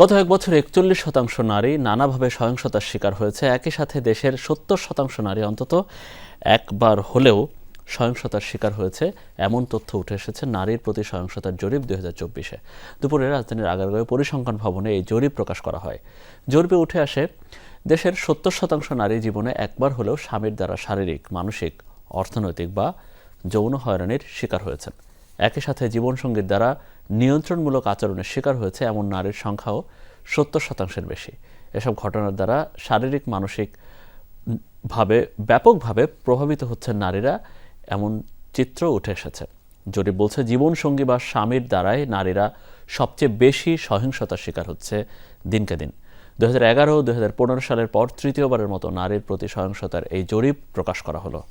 গত এক বছরে একচল্লিশ শতাংশ নারী নানাভাবে সহিংসতার শিকার হয়েছে। একই সাথে দেশের সত্তর শতাংশ নারী অন্তত একবার হলেও সহিংসতার শিকার হয়েছে। এমন তথ্য উঠে এসেছে নারীর প্রতি সহিংসতার জরিপ দুই হাজার চব্বিশে। দুপুরে রাজধানীর আগারগাঁও পরিসংখ্যান ভবনে এই জরিপ প্রকাশ করা হয়। জরিপে উঠে আসে, দেশের সত্তর শতাংশ নারী জীবনে একবার হলেও স্বামীর দ্বারা শারীরিক, মানসিক, অর্থনৈতিক বা যৌন হয়রানির শিকার হয়েছেন। একই সাথে জীবনসঙ্গীর দ্বারা নিয়ন্ত্রণমূলক আচরণের শিকার হয়েছে এমন নারীর সংখ্যাও সত্তর শতাংশের বেশি। এসব ঘটনার দ্বারা শারীরিক, মানসিক ভাবে ব্যাপকভাবে প্রভাবিত হচ্ছেন নারীরা, এমন চিত্র উঠে এসেছে। জরিপ বলছে, জীবনসঙ্গী বা স্বামীর দ্বারাই নারীরা সবচেয়ে বেশি সহিংসতার শিকার হচ্ছে দিনকে দিন। দু হাজার এগারো সালের পর তৃতীয়বারের মতো নারীর প্রতি সহিংসতার এই জরিপ প্রকাশ করা হলো।